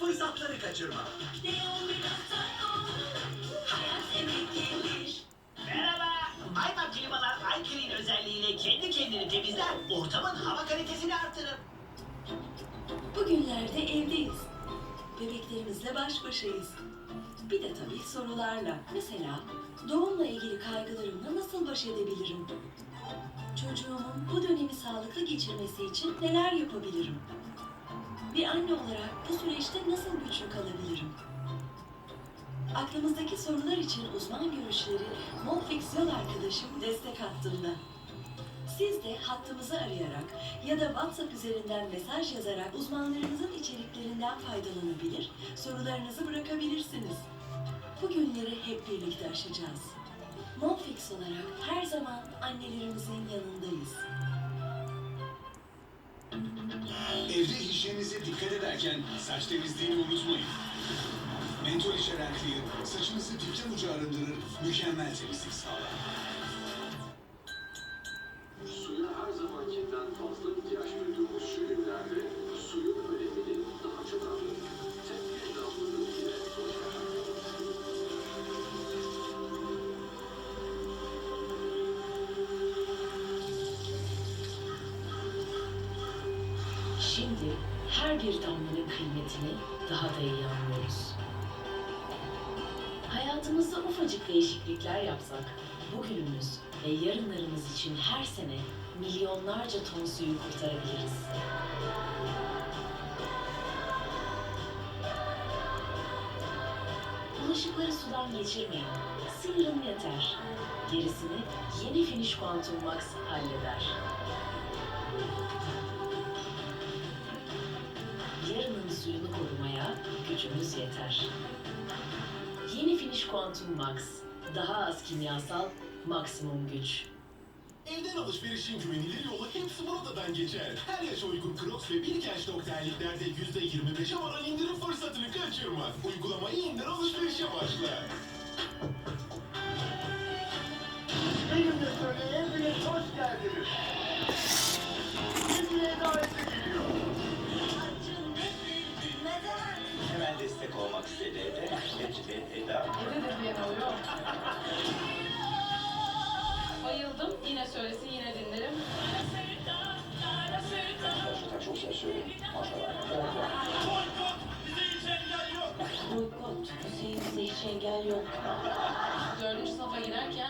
Fırsatları kaçırma. Merhaba. Ayman klimalar iClean özelliğiyle kendi kendini temizler, ortamın hava kalitesini artırır. Bugünlerde evdeyiz. Bebeklerimizle baş başayız. Bir de tabii sorularla. Mesela doğumla ilgili kaygılarımla nasıl baş edebilirim? Çocuğumun bu dönemi sağlıklı geçirmesi için neler yapabilirim? Bir anne olarak bu süreçte nasıl güçlü kalabilirim? Aklımızdaki sorular için uzman görüşleri Molfix yol arkadaşım destek hattında. Siz de hattımızı arayarak ya da WhatsApp üzerinden mesaj yazarak uzmanlarımızın içeriklerinden faydalanabilir, sorularınızı bırakabilirsiniz. Bu günleri hep birlikte aşacağız. Monfix olarak her zaman annelerimizin yanındayız. Evde hijyeninize dikkat ederken saç temizliğini unutmayın. Mentol içeren Clear, saçınızı dipten uca arındırır, mükemmel temizlik sağlar. Şimdi her bir damlanın kıymetini daha da iyi anlıyoruz. Hayatımızda ufacık değişiklikler yapsak, bugünümüz ve yarınlarımız için her sene milyonlarca ton suyu kurtarabiliriz. Bulaşıkları sudan geçirmeyin. Sıyırın yeter. Gerisini yeni Finish Quantum Max halleder. Gücümüz yeter. Yeni Finish Quantum Max. Daha az kimyasal, maksimum güç. Evden alışverişin güvenilir yolu hepsi buradan geçer. Her yaşa uygun Crocs ve Birkenstock terliklerde %25'e varan indirim fırsatını kaçırma. Uygulamayı indir alışverişe başla. Benimle söyleyin hepiniz hoş geldiniz. Bayıldım. Yine söylesin yine dinlerim. Gerçekten çok şey. Maşallah. Boykot, bize engel yok. Dördüncü sınıfa girerken